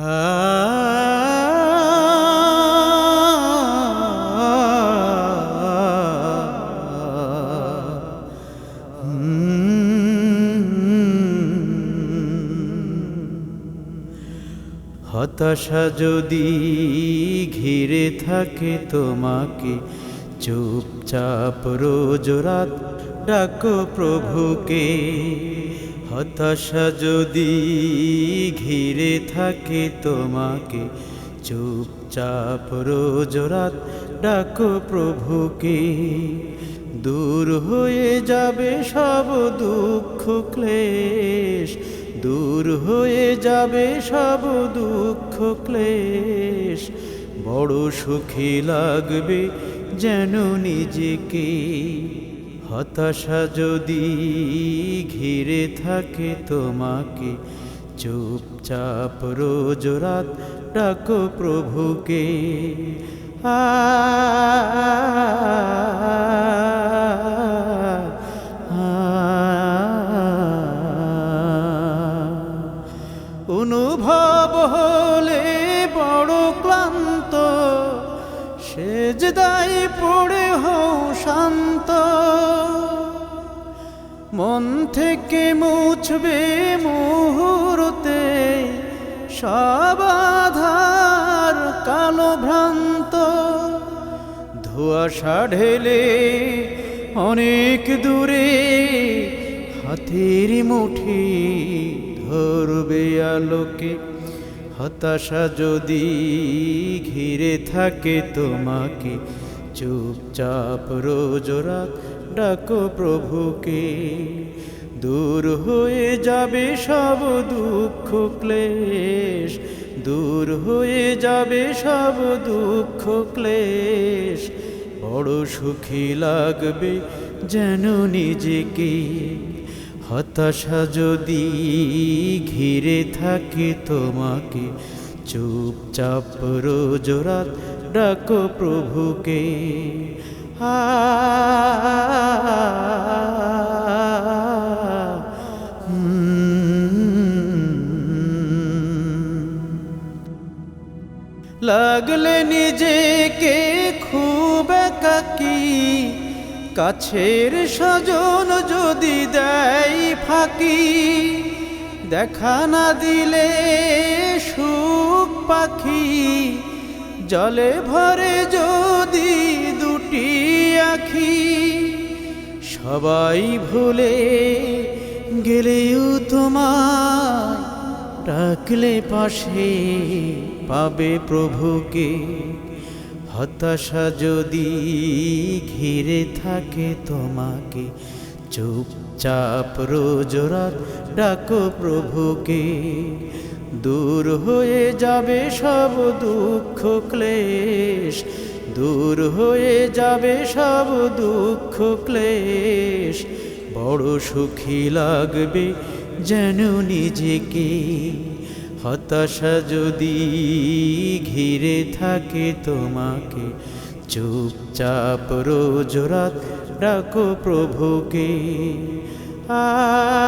হতাশা যদি ঘিরে থাকে তোমাকে চুপচাপ রোজ রাত ডাকো প্রভুকে। হতাশা যদি ঘিরে থাকে তোমাকে, চুপচাপ রোজ রাত ডাকো প্রভুকে। দূর হয়ে যাবে সব দুঃখ, ক্লেশ। দূর হয়ে যাবে সব দুঃখ, ক্লেশ। বড় সুখী লাগবে যেন নিজেকে। হতাশা যদি ঘিরে থাকে তোমাকে, চুপচাপ রোজ রাত ডাকো প্রভুকে। অনুভব হলে বড় ক্লান্ত সেজদাই পড়ে হও শান্ত। মন থেকে মুছবে মুহূর্তে সবাধার কালো ভ্রান্ত। ধোয়াশা ঢেলে অনেক দূরে হাতের মুঠি ধরবে আলোকে। হতাশা যদি ঘিরে থাকে তোমাকে, চুপচাপ রোজ রাত ডাকো প্রভুকে। দূর হয়ে যাবে সব দুঃখ, ক্লেশ। দূর হয়ে যাবে সব দুঃখ, ক্লেশ। বড় সুখী লাগবে যেন নিজেকে। হতাশা যদি ঘিরে থাকে তোমাকে, চুপচাপ রোজ রাত ডাকো প্রভুকে। লাগলে নিজেকে খুব একাকী কাছের স্বজন যদি দেয় ফাঁকি দেখা না দিলে সুখ পাখি জলে ভরে যদি দুটি আখি সবাই ভুলে গেলেও তোমায় ডাকলে পাশে পাবে প্রভুকে। হতাশা যদি ঘিরে থাকে তোমাকে, চুপচাপ রোজ রাত ডাকো প্রভুকে। দূর হয়ে যাবে সব দুঃখ, ক্লেশ দূর হয়ে যাবে সব দুঃখ, ক্লেশ। বড় সুখী লাগবে যেন নিজেকে। হতাশা যদি ঘিরে থাকে তোমাকে, চুপচাপ রোজ রাত রাখো প্রভুকে। আ